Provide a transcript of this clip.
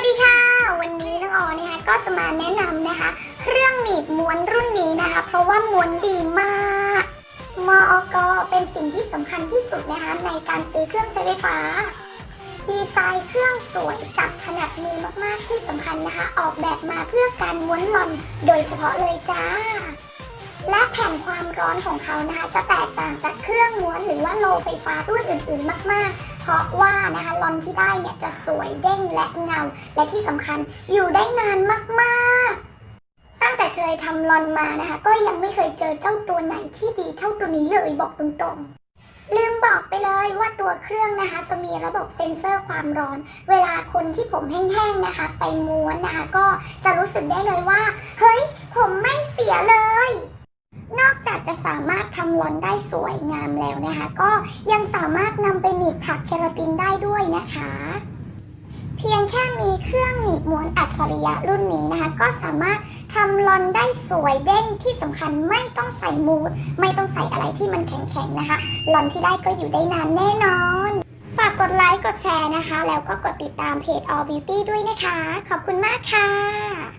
วัสดีค่ะ วันนี้น้องออนะคะก็จะมาแนะนำนะคะ เครื่องหนีบม้วนรุ่นนี้นะคะ เพราะว่าม้วนดีมากมออกเป็นสิ่งที่สำคัญที่สุดนะคะในการซื้อเครื่องใช้ไฟฟ้า ดีไซน์เครื่องสวยจับถนัดมือมากๆที่สำคัญนะคะ ออกแบบมาเพื่อการม้วนลอนโดยเฉพาะเลยจ้า และแผ่นความร้อนของเขานะคะ จะแตกต่างจากเครื่องม้วนหรือว่าโลไฟฟ้ารุ่นอื่นๆ มากๆ พราะว่านะคะลอนที่ได้เนี่ยจะสวยเด้งและเงา และที่สำคัญอยู่ได้นานมากๆ ตั้งแต่เคยทำลอนมานะคะ ก็ยังไม่เคยเจอเจ้าตัวไหนที่ดีเท่าตัวนี้เลยบอกตรงๆ ลืมบอกไปเลยว่าตัวเครื่องนะคะ จะมีระบบเซ็นเซอร์ความร้อน เวลาคนที่ผมแห้งๆนะคะ ไปม้วนนะคะก็จะรู้สึกได้เลยว่า เฮ้ย ผมไม่เสียเลย จะสามารถทำลอนได้สวยงามแล้วนะคะ ก็ยังสามารถนำไปหนีบผักเคราตินได้ด้วยนะคะเพียงแค่มีเครื่องหนีบม้วนอัจฉริยะรุ่นนี้นะคะ ก็สามารถทำลอนได้สวยเด้งที่สำคัญไม่ต้องใส่มูด ไม่ต้องใส่อะไรที่มันแข็งๆนะคะลอนที่ได้ก็อยู่ได้นานแน่นอน ฝากกดไลค์กดแชร์นะคะ แล้วก็กดติดตามเพจ All Beauty ด้วยนะคะ ขอบคุณมากค่ะ